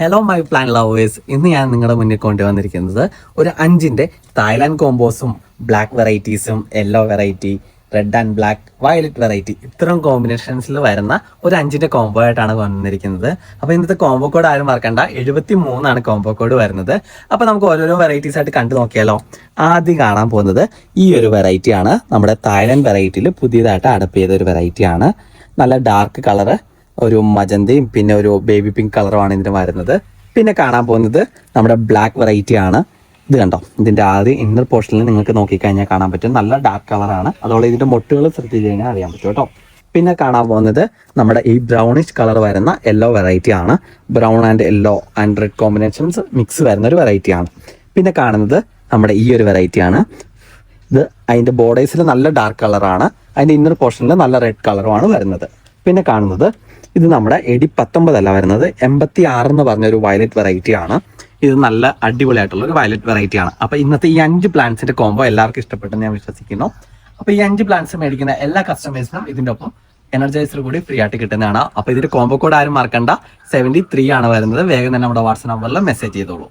Hello my plan lovers ഇന്ന് ഞാൻ നിങ്ങളുടെ മുന്നിൽ കൊണ്ടുവന്നിരിക്കുന്നത് ഒരു അഞ്ചിന്റെ തായ്ലാൻഡ് കോമ്പോസും black വെറൈറ്റീസും yellow variety red and black violet variety ഇത്തരം കോമ്പിനേഷൻസിൽ വരുന്ന ഒരു അഞ്ചിന്റെ കോംബോ ആയിട്ടാണ് വന്നിരിക്കുന്നത്. അപ്പോൾ ഇന്നത്തെ കോംബോ കോഡ് ആരും മറക്കണ്ട. എഴുപത്തി മൂന്നാണ് കോംബോ കോഡ് വരുന്നത്. അപ്പോൾ നമുക്ക് ഓരോരോ വെറൈറ്റീസ് ആയിട്ട് കണ്ടു നോക്കിയാലോ. ആദ്യം കാണാൻ പോകുന്നത് ഈ ഒരു വെറൈറ്റിയാണ് നമ്മുടെ തായ്ലാൻഡ് വെറൈറ്റിയിൽ പുതിയതായിട്ട് അടപ്പ് ചെയ്ത ഒരു വെറൈറ്റിയാണ് നല്ല ഡാർക്ക് കളറ് ഒരു മജന്തയും പിന്നെ ഒരു ബേബി പിങ്ക് കളറുമാണ് ഇതിന് വരുന്നത്. പിന്നെ കാണാൻ പോകുന്നത് നമ്മുടെ ബ്ലാക്ക് വെറൈറ്റി ആണ്. ഇത് കണ്ടോ? ഇതിന്റെ ആദ്യം ഇന്നർ പോർഷനിൽ നിങ്ങൾക്ക് നോക്കിക്കഴിഞ്ഞാൽ കാണാൻ പറ്റും. നല്ല ഡാർക്ക് കളറാണ് അതുപോലെ ഇതിന്റെ മൊട്ടുകൾ ശ്രദ്ധിച്ചു കഴിഞ്ഞാൽ അറിയാൻ പറ്റും കേട്ടോ. പിന്നെ കാണാൻ പോകുന്നത് നമ്മുടെ ഈ ബ്രൗണിഷ് കളർ വരുന്ന യെല്ലോ വെറൈറ്റി ആണ്. Brown and yellow and red combinations mix വരുന്ന ഒരു വെറൈറ്റി ആണ്. പിന്നെ കാണുന്നത് നമ്മുടെ ഈ ഒരു വെറൈറ്റി ആണ്. ഇത് അതിന്റെ ബോർഡേഴ്സിൽ നല്ല ഡാർക്ക് കളറാണ് അതിന്റെ ഇന്നർ പോർഷനിൽ നല്ല റെഡ് കളറുമാണ് വരുന്നത്. പിന്നെ കാണുന്നത് ഇത് നമ്മുടെ എഡി പത്തൊമ്പതല്ല വരുന്നത്. എൺപത്തി ആറ് എന്ന് പറഞ്ഞ ഒരു വയലറ്റ് വെറൈറ്റി ആണ്. ഇത് നല്ല അടിപൊളിയായിട്ടുള്ള ഒരു വയലറ്റ് വെറൈറ്റി ആണ്. അപ്പൊ ഇന്നത്തെ ഈ അഞ്ച് പ്ലാന്റ്സിന്റെ കോംബോ എല്ലാവർക്കും ഇഷ്ടപ്പെട്ടെന്ന് ഞാൻ വിശ്വസിക്കുന്നു. അപ്പൊ ഈ അഞ്ച് പ്ലാന്റ്സ് മേടിക്കുന്ന എല്ലാ കസ്റ്റമേഴ്സിനും ഇതിന്റെ ഒപ്പം എനർജൈസർ കൂടി ഫ്രീ ആയിട്ട് കിട്ടുന്നതാണ്. അപ്പൊ ഇതിന്റെ കോംബോ കോഡ് ആരും മറക്കണ്ട. സെവന്റി ത്രീ ആണ് വരുന്നത്. വേഗം തന്നെ നമ്മുടെ വാട്സ്ആപ്പ് നമ്പറിൽ മെസ്സേജ് ചെയ്തോളൂ.